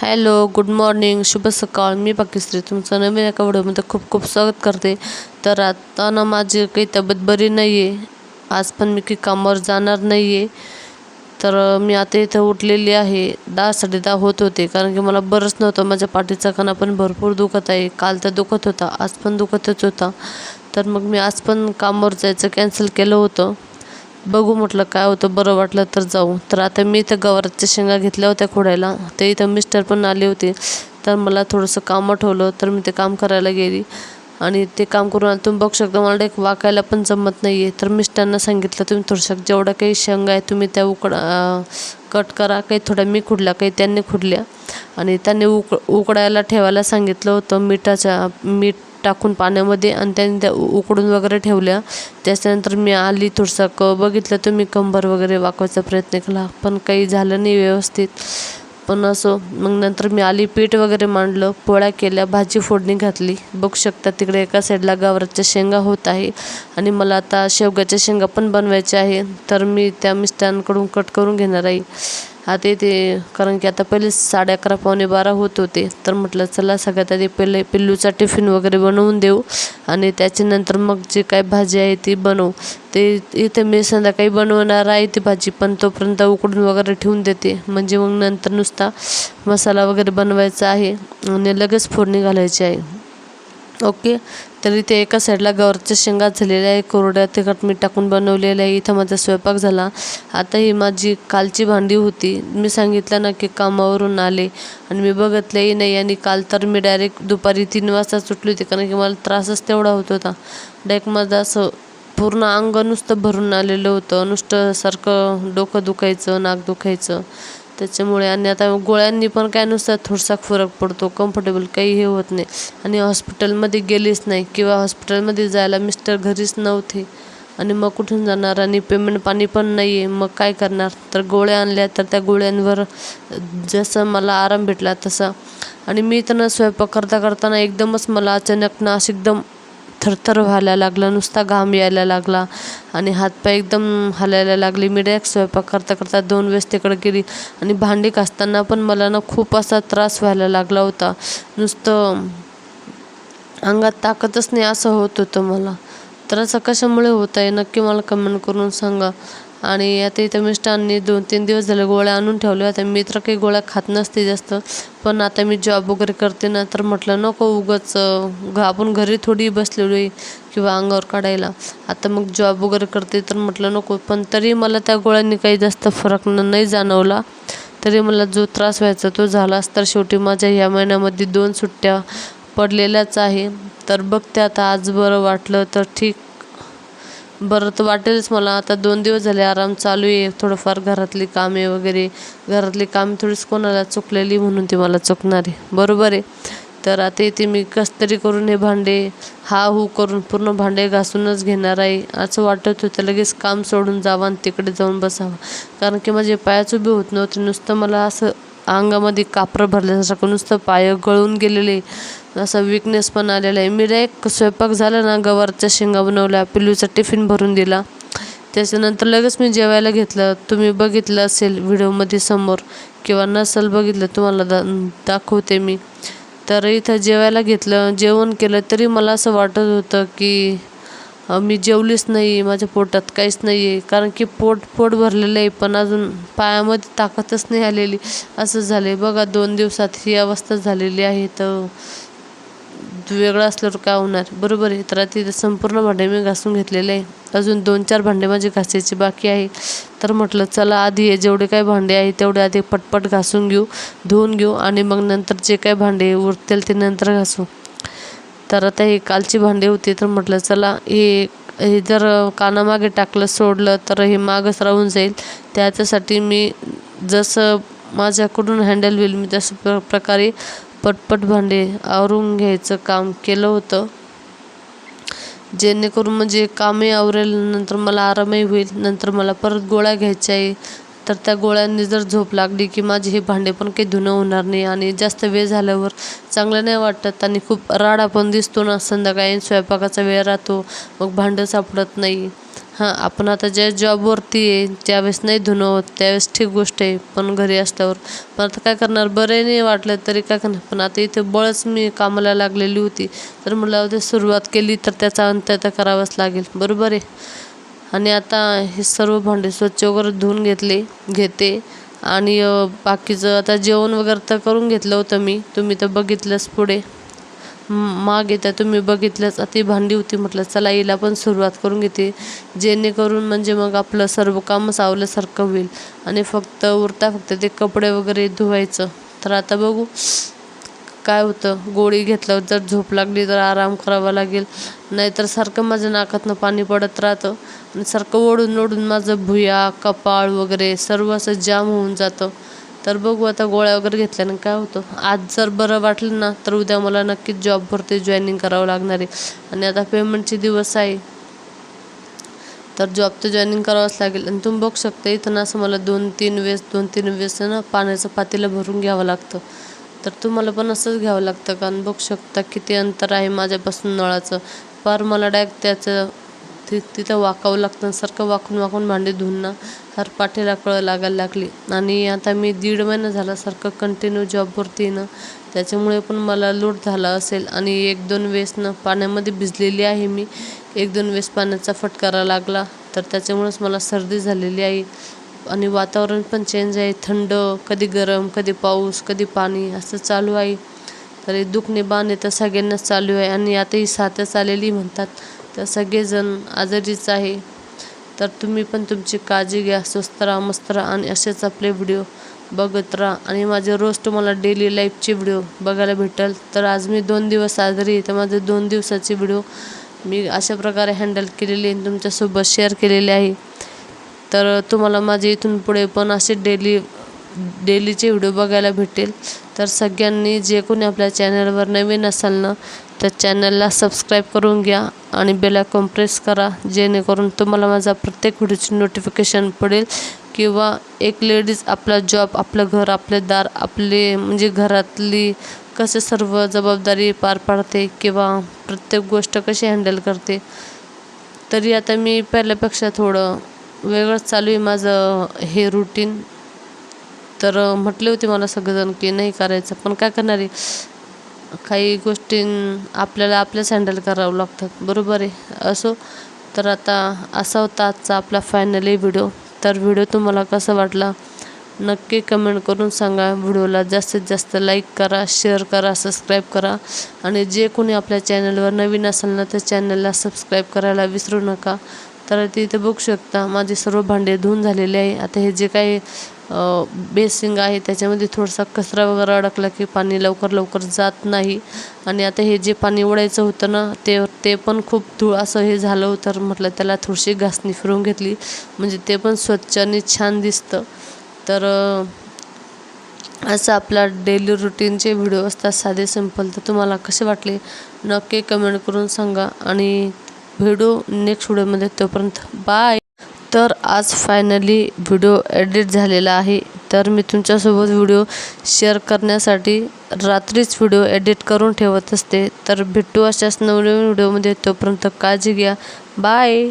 Hello good morning शुभ सकाळ. मी पाकिस्त्री तुमचं नवीन एका व्हिडिओमध्ये खूप खूप स्वागत करते. तर आता ना माझी काही तब्येत बरी नाही आहे आज पण मी काही कामावर जाणार नाही आहे तर मी आता इथं उठलेली आहे. दहा साडे दहा होत होते. कारण की मला बरंच नव्हतं. माझ्या पाठीचा कणा पण भरपूर दुखत आहे. काल तर दुखत होता. आज पण दुखतच होता. तर मग मी आज पण कामावर जायचं कॅन्सल केलं होतं. बघू म्हटलं काय होतं बरं वाटलं तर जाऊ. तर आता मी इथं गवाराच्या शेंगा घेतल्या होत्या खोडायला. ते इथं मिस्टर पण आले होते. तर मला थोडंसं काम आठवलं तर मी ते काम करायला गेली. आणि ते काम करून आलं. तुम्ही बघू शकता मला एक वाकायला पण जमत नाही आहे तर मिस्टरांना सांगितलं तुम्ही थोडंसं जेवढ्या काही शेंगा आहे तुम्ही त्या उकड कट करा. काही थोड्या मी खुडल्या काही त्यांनी खुडल्या. आणि त्यांनी उक उकडायला ठेवायला सांगितलं होतं मिठाच्या मीठ टाकून पाण्यामध्ये आणि त्यांनी त्या उकडून वगैरे ठेवल्या. त्याच्यानंतर मी आली थोडंसं क बघितलं तुम्ही कंबर वगैरे वाकवायचा प्रयत्न केला पण काही झालं नाही व्यवस्थित. पण असो मग नंतर मी आली पीठ वगैरे मांडलं पोळ्या केल्या भाजी फोडणी घातली. बघू शकता तिकडे एका साईडला गावराच्या शेंगा होत आहे आणि मला आता शेवग्याच्या शेंगा पण बनवायच्या आहे. तर मी त्या मिस्टरांकडून कट करून घेणार आहे. आता इथे कारण की आता पहिले साडे अकरा पावणे बारा होत होते. तर म्हटलं चला सगळ्यात आधी पहिले पिल्लूचा टिफिन वगैरे बनवून देऊ आणि त्याच्यानंतर मग जे काय भाजी आहे ती बनवू. ते इथे मी संध्याकाळी बनवणार आहे ती भाजी पण तोपर्यंत उकडून वगैरे ठेवून देते. म्हणजे मग नंतर नुसता मसाला वगैरे बनवायचा आहे आणि लगेच फोडणी घालायची आहे. ओके. तर इथे एका साईडला गवारच्या शेंगा झालेल्या आहे कोरड्या तिखट मीठ टाकून बनवलेल्या आहे. इथं माझा स्वयंपाक झाला. आता ही माझी कालची भांडी होती. मी सांगितलं ना की कामावरून आले आणि मी बघितलंही नाही आणि काल तर मी डायरेक्ट दुपारी तीन वाजता सुटली होती कारण की मला त्रासच तेवढा होत होता. डायरेक्ट माझं असं पूर्ण अंग नुसतं भरून आलेलं होतं. नुसतं सारखं डोकं दुखायचं नाक दुखायचं. त्याच्यामुळे आणि आता गोळ्यांनी पण काय नुसतं थोडासा फरक पडतो कम्फर्टेबल काही हे होत नाही. आणि हॉस्पिटलमध्ये गेलीच नाही किंवा हॉस्पिटलमध्ये जायला मिस्टर घरीच नव्हते. आणि मग कुठून जाणार? आणि पेमेंट पाणी पण नाही आहे मग काय करणार? तर गोळ्या आणल्या तर त्या गोळ्यांवर जसं मला आराम भेटला तसा. आणि मी तर स्वयंपाक करता करताना एकदमच मला अचानक ना असं एकदम थरथर व्हायला लागला नुसता घाम यायला लागला आणि हातपाय एकदम हलायला लागले. मी डायरेक्ट स्वयंपाक करता करता दोन वेळेस तिकडे गेली आणि भांडी घासताना पण मला ना खूप असा त्रास व्हायला लागला होता. नुसतं अंगात ताकदच नाही असं होत होतं मला. तर असं कशामुळे होत आहे नक्की मला कमेंट करून सांगा. आणि आता इथं मिस्टरांनी दोन तीन दिवस झाले गोळ्या आणून ठेवल्या होत्या. मी तर काही गोळ्या खात नसते जास्त. पण आता मी जॉब वगैरे करते ना तर म्हटलं नको उगाच घ- आपण घरी थोडी बसलेलो आहे किंवा अंगावर काढायला. आता मग जॉब वगैरे करते तर म्हटलं नको. पण तरी मला त्या गोळ्यांनी काही जास्त फरक नाही जाणवला. तरी मला जो त्रास व्हायचा तो झालाच तर शेवटी माझ्या ह्या महिन्यामध्ये दोन सुट्ट्या पडलेल्याच आहे. तर बघते आता आज बरं वाटलं तर ठीक. बरं तर वाटेलच मला. आता दोन दिवस झाले आराम चालू आहे. थोडंफार घरातली कामे वगैरे घरातली कामे थोडीच कोणाला चुकलेली म्हणून ती मला चुकणार आहे. बरोबर आहे. तर आता इथे मी कस तरी करून हे भांडे हा हू करून पूर्ण भांडे घासूनच घेणार आहे. असं वाटत होतं लगेच काम सोडून जावं आणि तिकडे जाऊन बसावं. कारण की माझे पायाच उभे होत नव्हते. नुसतं मला असं अंगामध्ये कापरं भरल्यासारखं नुसतं पाय गळून गेलेले असा विकनेस पण आलेला आहे. मी डायरेक्ट स्वयंपाक झाला ना गवारच्या शेंगा बनवल्या पिल्लूचा टिफिन भरून दिला. त्याच्यानंतर लगेच मी जेवायला घेतलं. तुम्ही बघितलं असेल व्हिडिओमध्ये समोर किंवा नसेल बघितलं तुम्हाला दा दाखवते मी. तर इथं जेवायला घेतलं जेवण केलं तरी मला असं वाटत होतं की मी जेवलीच नाही माझ्या पोटात काहीच नाही आहे कारण की पोट पोट भरलेलं आहे पण अजून पायामध्ये ताकदच नाही आलेली. असं झालं आहे बघा दोन दिवसात ही अवस्था झालेली आहे तर वेगळं असल्यावर काय होणार? बरोबर आहे. तर आता तिथे संपूर्ण भांडे मी घासून घेतलेले आहे. अजून दोन चार भांडे माझे घासायचे बाकी आहे. तर म्हटलं चला आधी हे जेवढे काही भांडे आहे तेवढे आधी पटपट घासून घेऊ धुवून घेऊ आणि मग नंतर जे काही भांडे उरतील ते नंतर घासू. तर आता हे कालची भांडी होती तर म्हटलं चला हे हे जर कानामागे टाकलं सोडलं तर हे मागच राहून जाईल. त्याच्यासाठी मी जसं माझ्याकडून हँडल होईल मी तसं प्र प्रकारे पटपट भांडे आवरून घ्यायचं काम केलं होतं. जेणेकरून म्हणजे कामही आवरेल नंतर मला आरामही होईल नंतर मला परत गोळ्या घ्यायच्या आहे तर त्या गोळ्यांनी जर झोप लागली की माझे हे भांडे पण काही धुणं होणार नाही आणि जास्त वेळ झाल्यावर चांगलं नाही वाटत आणि खूप राडा पण दिसतो ना संध्याकाळी स्वयंपाकाचा वेळ राहतो मग भांडं सापडत नाही. हां आपण आता ज्या जॉबवरती आहे ज्यावेळेस नाही धुणं होत त्यावेळेस ठीक गोष्ट आहे पण घरी असल्यावर. पण आता काय करणार बरे नाही वाटलं तरी काय करणार पण आता इथे बळच मी कामाला लागलेली होती. तर मला सुरुवात केली तर त्याचा अंत तर करावाच लागेल. बरोबर आहे. आणि आता हे सर्व भांडे स्वच्छ वगैरे धुवून घेतले घेते. आणि बाकीचं आता जेवण वगैरे तर करून घेतलं होतं मी. तुम्ही तर बघितलंच पुढे. मागे त्या तुम्ही बघितलंच. आता ती भांडी होती म्हटलं चला हिला पण सुरुवात करून घेते. जेणेकरून म्हणजे मग आपलं सर्व काम सावल्यासारखं होईल. आणि फक्त उरता फक्त ते कपडे वगैरे धुवायचं. तर आता बघू. काय होतं? गोळी घेतल्यावर जर झोप लागली तर आराम करावा लागेल. नाहीतर सारखं माझ्या नाकातनं पाणी पडत राहतं. आणि सारखं ओढून ओढून माझं भुया कपाळ वगैरे सर्व असं जाम होऊन जातं. तर बघू आता गोळ्या वगैरे घेतल्यानं काय होतं? आज जर बरं वाटलं ना तर उद्या मला नक्कीच जॉबवरती जॉईनिंग करावं लागणार आहे. आणि आता पेमेंटचे दिवस आहे. तर जॉब तर जॉईनिंग करावंच लागेल. आणि तुम्ही बघू शकता इथं ना असं मला दोन तीन वेळेस दोन तीन वेळेस ना पाण्याचं पातेलं भरून घ्यावं लागतं. तर तुम्हाला पण असंच घ्यावं लागतं कारण बघू शकता किती अंतर आहे माझ्यापासून नळाचं. फार मला डायरेक्ट त्याचं ति तिथं वाकावं लागतं सारखं वाकून वाकून भांडी धुवून ना हर पाठीला कळ लागायला लागली. आणि आता मी दीड महिना झाला सारखं कंटिन्यू जॉबवरती ना त्याच्यामुळे पण मला लूट झाला असेल. आणि एक दोन वेळेस ना पाण्यामध्ये भिजलेली आहे मी. एक दोन वेळेस पाण्याचा फटकारा लागला. तर त्याच्यामुळेच मला सर्दी झालेली आहे. आणि वातावरण पण चेंज आहे. थंड कधी गरम कधी पाऊस कधी पाणी असं चालू आहे. तर हे दुखणे बाण तर सगळ्यांनाच चालू आहे. आणि आता ही साथच आलेली म्हणतात. तर सगळेजण आजारीच आहे. तर तुम्ही पण तुमची काळजी घ्या. स्वस्त राहा मस्त राहा आणि असेच आपले व्हिडिओ बघत राहा. आणि माझे रोज तुम्हाला डेली लाईफचे व्हिडिओ बघायला भेटेल. तर आज मी दोन दिवस आजारी आहे. तर माझे दोन दिवसाचे व्हिडिओ मी अशा प्रकारे हँडल केलेले आणि तुमच्यासोबत शेअर केलेले आहे. तर तुम्हाला माझे इथून पुढे पण असे डेली डेलीचे व्हिडिओ बघायला भेटेल. तर सगळ्यांनी जे कोणी आपल्या चॅनलवर नवीन असाल ना तर चॅनलला सबस्क्राईब करून घ्या आणि बेल आयकॉन प्रेस करा जेणेकरून तुम्हाला माझा प्रत्येक व्हिडिओची नोटिफिकेशन पडेल किंवा एक लेडीज आपला जॉब आपलं घर आपले दार आपले म्हणजे घरातली कसे सर्व जबाबदारी पार पाडते किंवा प्रत्येक गोष्ट कशी हँडल करते. तरी आता मी पहिल्यापेक्षा थोडं वेगळंच चालू आहे माझं हे रुटीन तर म्हटले होते मला सगळेजण की नाही करायचं पण काय करणार आहे? काही गोष्टी आपल्याला आपल्याच हँडल करावं लागतात. बरोबर आहे. असो तर आता असा होता आजचा आपला फायनली व्हिडिओ तर व्हिडिओ तुम्हाला कसा वाटला? नक्की कमेंट करून सांगा. व्हिडिओला जास्तीत जास्त लाईक करा शेअर करा सबस्क्राईब करा. आणि जे कोणी आपल्या चॅनलवर नवीन असेल ना त्या चॅनलला सबस्क्राईब करायला विसरू नका. तर तिथे बघू शकता. माझे सर्व भांडे धुवून झालेले आहे. आता हे जे काही बेसिंग आहे त्याच्यामध्ये थोडासा कचरा वगैरे अडकला की पाणी लवकर लवकर जात नाही. आणि आता हे जे पाणी ओढायचं होतं ना ते ते पण खूप धूळ असं हे झालं तर म्हटलं त्याला थोडीशी घासणी फिरवून घेतली. म्हणजे ते पण स्वच्छ आणि छान दिसतं. तर असं आपला डेली रुटीनचे व्हिडिओ असतात साधे सिंपल. तर तुम्हाला कसे वाटले नक्की कमेंट करून सांगा. आणि व्हिडिओ नेक्स्ट व्हिडिओमध्ये तोपर्यंत बाय तर आज फायनली व्हिडिओ एडिट झालेला आहे. तर मी तुमच्यासोबत व्हिडिओ शेअर करण्यासाठी रात्रीच व्हिडिओ एडिट करून ठेवत असते. तर भेटू अशाच नवनवीन व्हिडिओमध्ये तोपर्यंत काळजी घ्या. बाय